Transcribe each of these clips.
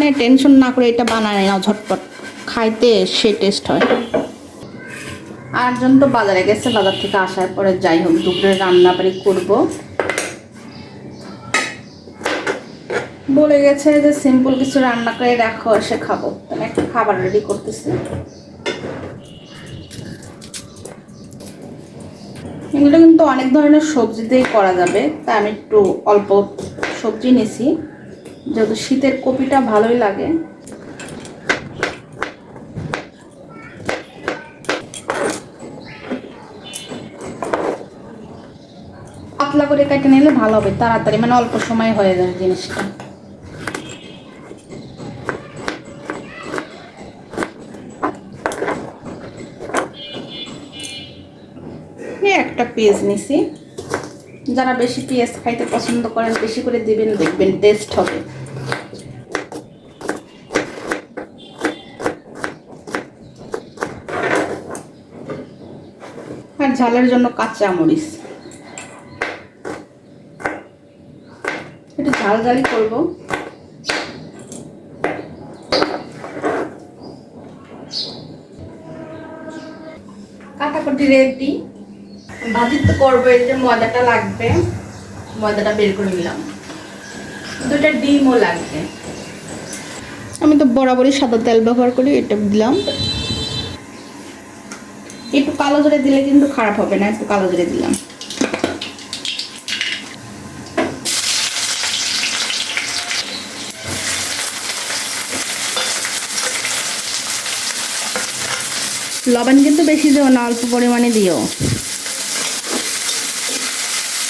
নিয়ে টেনশন না করে এটা বানায় না, ঝটপট। খাইতে সে টেস্ট হয়। আটজন তো বাজারে গেছে, বাজার থেকে আসার পরে যাই হোক, দুপুরে রান্না বাড়ি করব। বলে গেছে যে সিম্পল কিছু রান্না করে রাখো, এসে খাব। আমি একটা খাবার রেডি করতেছি। এগুলো কিন্তু অনেক ধরনের সবজি দিয়ে করা যাবে তাই আমি একটু অল্প সবজি নিছি। যেহেতু শীতের কপিটা ভালোই লাগে। পাতলা করে কেটে নিলে ভালো হবে, তাড়াতাড়ি মানে অল্প সময় হয়ে যাবে জিনিসটা। একটা পেঁয়াজ নিছি। যারা বেশি পেঁয়াজ খাইতে পছন্দ করেন, বেশি করে দিবেন, দেখবেন টেস্ট হবে। আর ঝালের জন্য কাঁচা মরিচ। একটু ঝাল ঝালই করব। কাটাকুটি রেডি ভাজি তো করব এই যে ময়দাটা লাগবে, ময়দাটা বের করে নিলাম। দুটা ডিমও লাগবে। আমি তো বরাবরই সাদা তেল ব্যবহার করি, এটা দিলাম। একটু কালো জলে দিলে কিন্তু খারাপ হবে না, একটু কালো জলে দিলাম। লবণ কিন্তু বেশি দিও না, অল্প পরিমাণে দিও।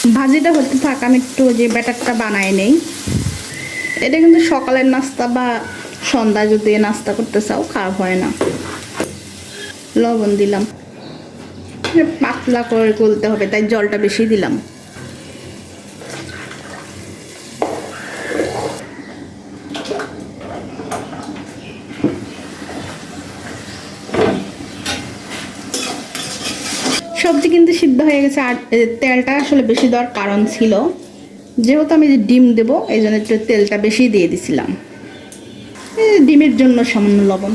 ভাজিটা হতে থাক, আমি একটু যে ব্যাটারটা বানাই নেই। এটা কিন্তু সকালের নাস্তা বা সন্ধ্যা যদি নাস্তা করতে চাও, খারাপ হয় না। লবণ দিলাম। পাতলা করে গলতে হবে, তাই জলটা বেশি দিলাম। সবজি কিন্তু সিদ্ধ হয়ে গেছে, আর তেলটা আসলে বেশি দেওয়ার কারণ ছিল। যেহেতু আমি যে ডিম দেবো, এই জন্য একটু তেলটা বেশি দিয়ে দিছিলাম। ডিমের জন্য সামান্য লবণ।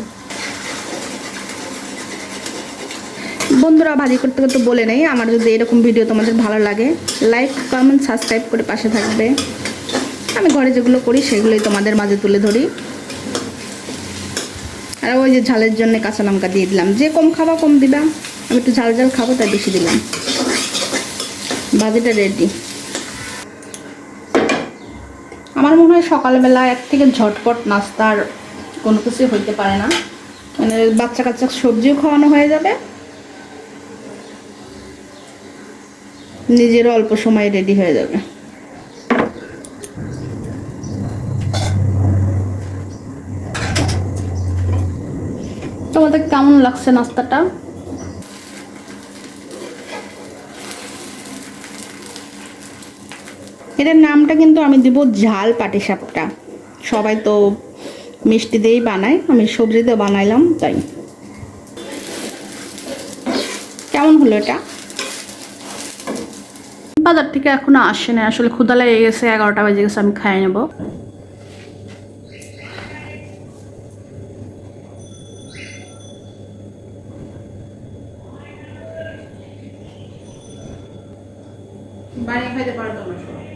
বন্ধুরা, ভাজি করতে করতে বলে নেই, আমার যদি এরকম ভিডিও তোমাদের ভালো লাগে লাইক কমেন্ট সাবস্ক্রাইব করে পাশে থাকবে। আমি ঘরে যেগুলো করি, সেগুলোই তোমাদের মাঝে তুলে ধরি। আর ওই যে ঝালের জন্য কাঁচা লঙ্কা দিয়ে দিলাম। যে কম খাবা, কম দিবা। আমি একটু ঝাল ঝাল খাব, তাই বেশি দিলাম। ভাজিটা রেডি আমার মনে হয় সকালবেলা এক থেকে ঝটপট নাস্তার কোনো কিছু হইতে পারে না। মানে বাচ্চা কাচ্চা সবজিও খাওয়ানো হয়ে যাবে। নিজেরও অল্প সময় রেডি হয়ে যাবে। তোমাদের কেমন লাগছে নাস্তাটা? এটার নামটা কিন্তু আমি দিব ঝাল পাটিসাপটা। সবাই তো মিষ্টি দিয়েই বানায় আমি সবজি দিয়ে বানাইলাম তাই। কেমন হলো এটা? বাজার থেকে এখনও আসে না আসলে ক্ষুদা লেগে গেছে এগারোটা বেজে গেছে আমি খাই নেব। বাড়ি খাইতে পারো তোমরা